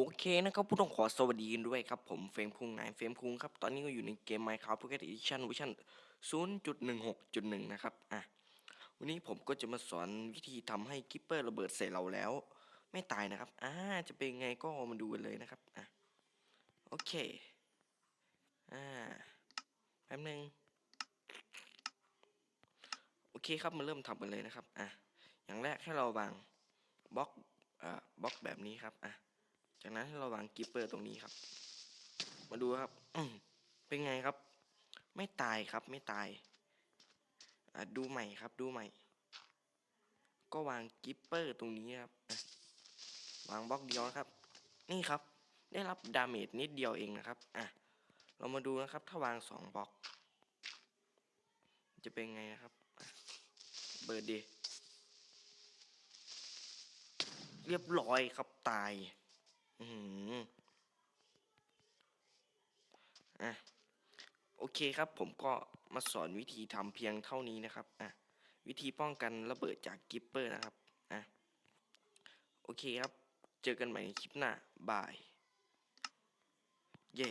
โอเคนะครับผู้ต้องขอสวัสดีกันด้วยครับผมเฟรมคุงนายเฟรมคุงครับ ตอนนี้ก็อยู่ในเกม Minecraft Pocket Edition เวอร์ชัน0.16.1 นะครับ อะ วันนี้ผมก็จะมาสอนวิธีทำให้กิปเปอร์ระเบิดใส่เราแล้ว ไม่ตายนะครับ อ่า จะเป็นไงก็มาดูกันเลยนะครับ อะ โอเค อ่า แป๊บนึง โอเคครับ มาเริ่มทำกันเลยนะครับ อะ อย่างแรกให้เราวางบล็อก อ่า บล็อกแบบนี้ครับ อะ จากนั้นให้เราวางกิปเปอร์ตรงนี้ครับ มาดูครับเป็นไงครับ ไม่ตายครับไม่ตายดูใหม่ครับดูใหม่ ก็วางกิปเปอร์ตรงนี้ครับ วางบล็อกเดียวครับ นี่ครับ ได้รับดาเมจนิดเดียวเองนะครับอะเรามาดูนะครับ ถ้าวางสองบล็อก จะเป็นไงนะครับอะเบิดดีเรียบร้อยครับตาย อืมอะโอเคครับผมก็มาสอนวิธีทำเพียงเท่านี้นะครับอะวิธีป้องกันระเบิดจากกิปเปอร์นะครับอะโอเคครับ เจอกันใหม่ในคลิปหน้า บาย เย่